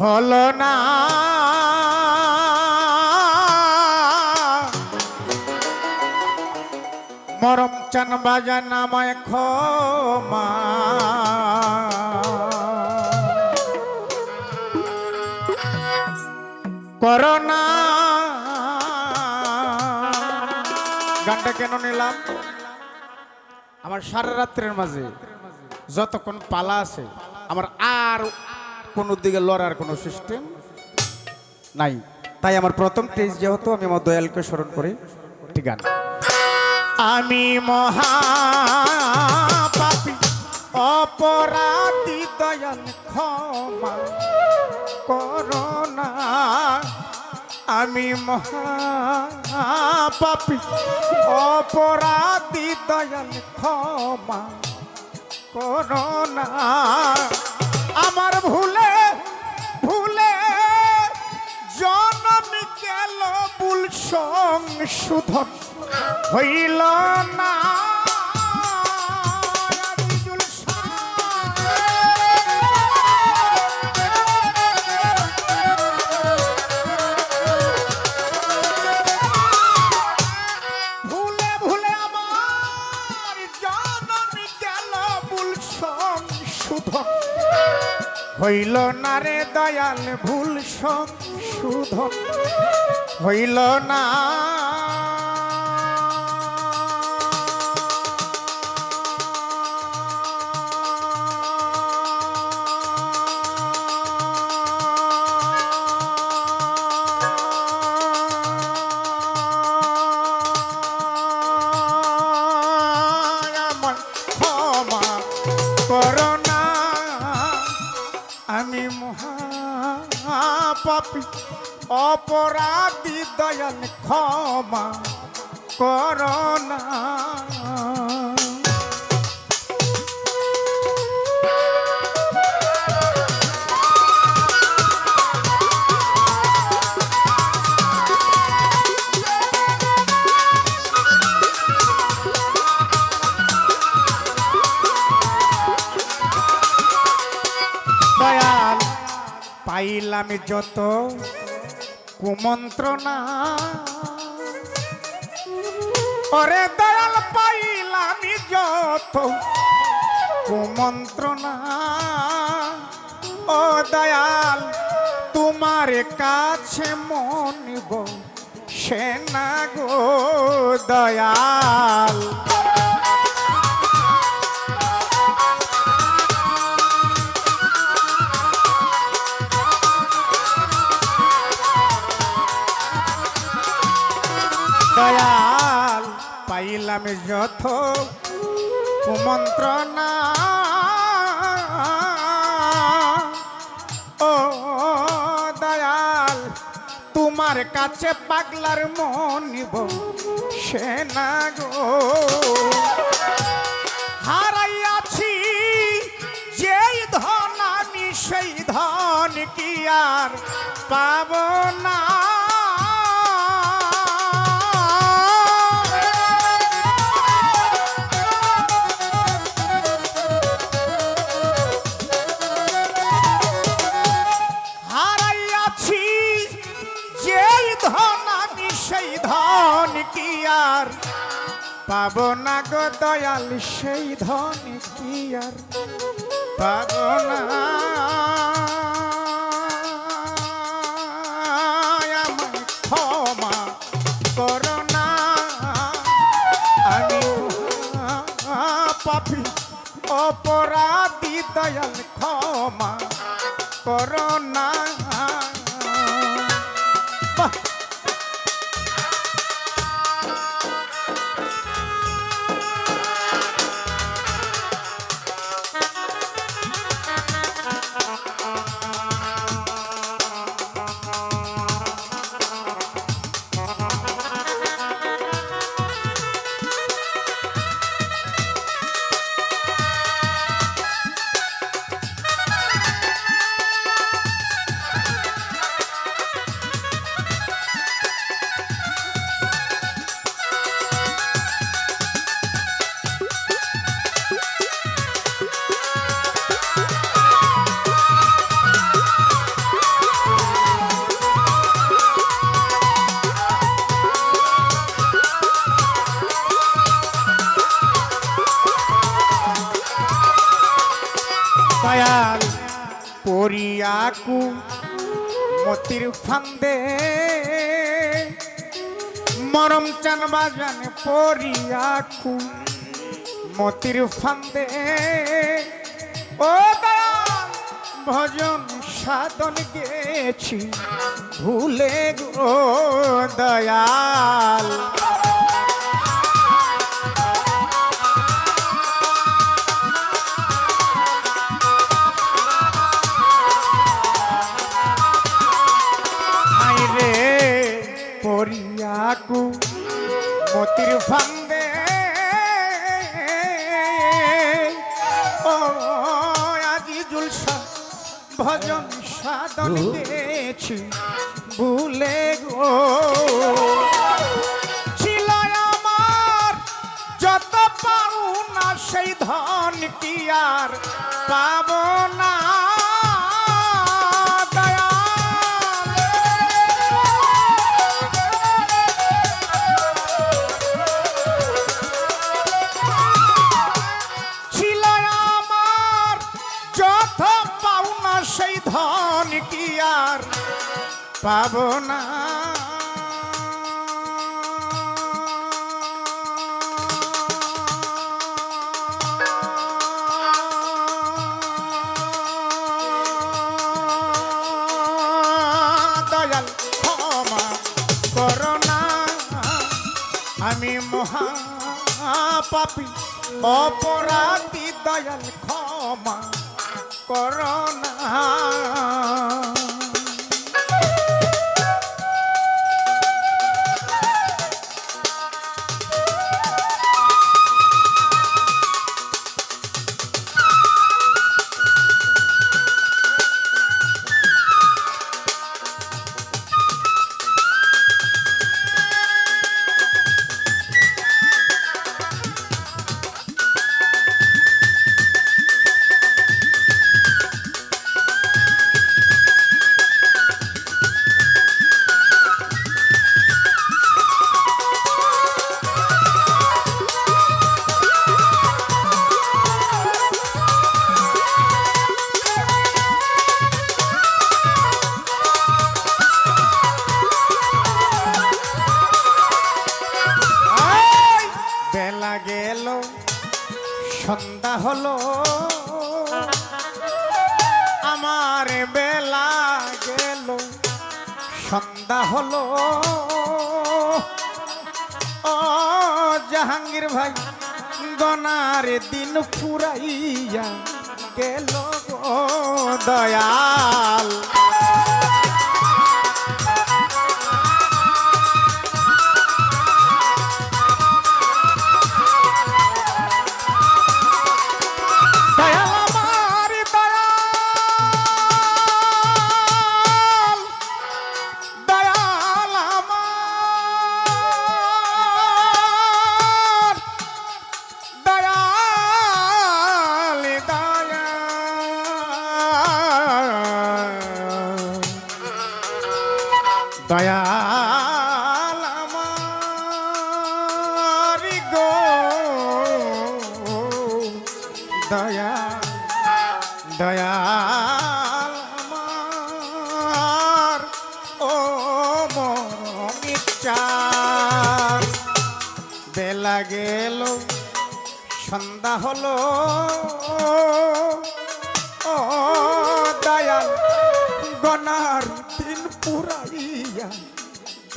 হল না। মরম চান বাজা নামায় ক্ষমা। করোনা গানটা কেন নিলাম? আমার সারা রাত্রের মাঝে যতক্ষণ পালা আছে, আমার আর কোনো দিকে লড়ার কোনো সিস্টেম নাই। তাই আমার প্রথম টেস্ট যেহেতু আমি আমার দয়ালকে স্মরণ করি গান। আমি মহা পাপি অপরাধী, দয়াল, ক্ষমা করোনা আমি মহাপাপি, অপরাধী, দয়াল, ক্ষমা করোনা আমার ভুলে ভুলে জনম গেল ভুল সংশোধন। হইল না। আজিজুল হইল না রে দয়াল ভুল সংশোধন হইল না মহাপাপি অপরাধী দয়াল ক্ষমা করোনা যত কুমন্ত্রণা। ওরে দয়াল পাইলাম যত কুমন্ত্রণা। ও দয়াল, তোমার কাছে মনিব সে না গো দয়াল। যথ কুমন্ত্রণা। ও দয়াল, তোমার কাছে পাগলার মনিব সে না গো। হারাইয়াছি যেই ধন আমি, সেই ধন কি আর পাব না। পাব না গো দয়াল সেই ধন কি আর? পাব না। পরিয়াকু মতির ফান্দে। মরম চান বাজান পরিয়াকু মতির ফান্দে। ও ভজন সাধন গেছি। ভুলে গো দয়াল। পরিয়াকু মতির ফান্দে ও আজি জুলসা ভজন সাধন গেছি ভুলে গো। ছিল আমার যত পাওনা সেই ধন কি আর পাব না। আর পাব না। দয়াল আমি মহা পাপি অপরাধী দয়াল ক্ষমা করোনা সন্ধ্যা হলো। ও জাহাঙ্গীর ভাই গনার দিন ফুরাইয়া গেল দয়াল। দয়াল আমার গো দয়া দয়াল আমার, ও মরমিচার বেলা গেল, সন্ধ্যা হলো, ও দয়াল, গনার দিন পুরাইয়া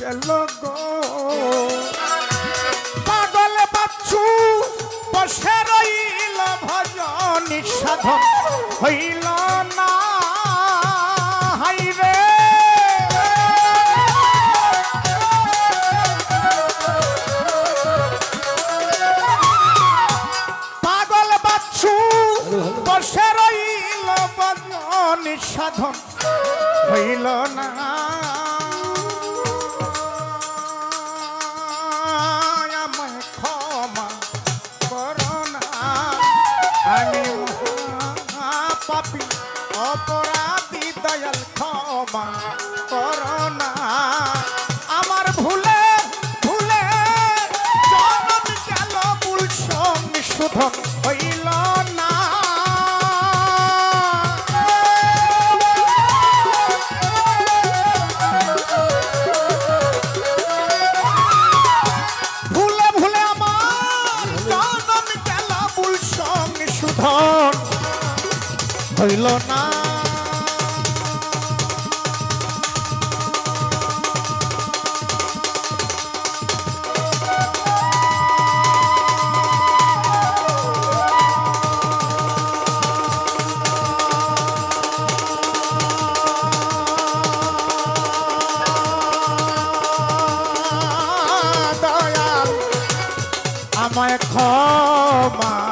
গেল গো পাগল বাচ্চু, বসে রইল ভজন সাধন। হইল না বসে রইল ভজন সাধন। হইল না সংশোধন আমায় ক্ষমা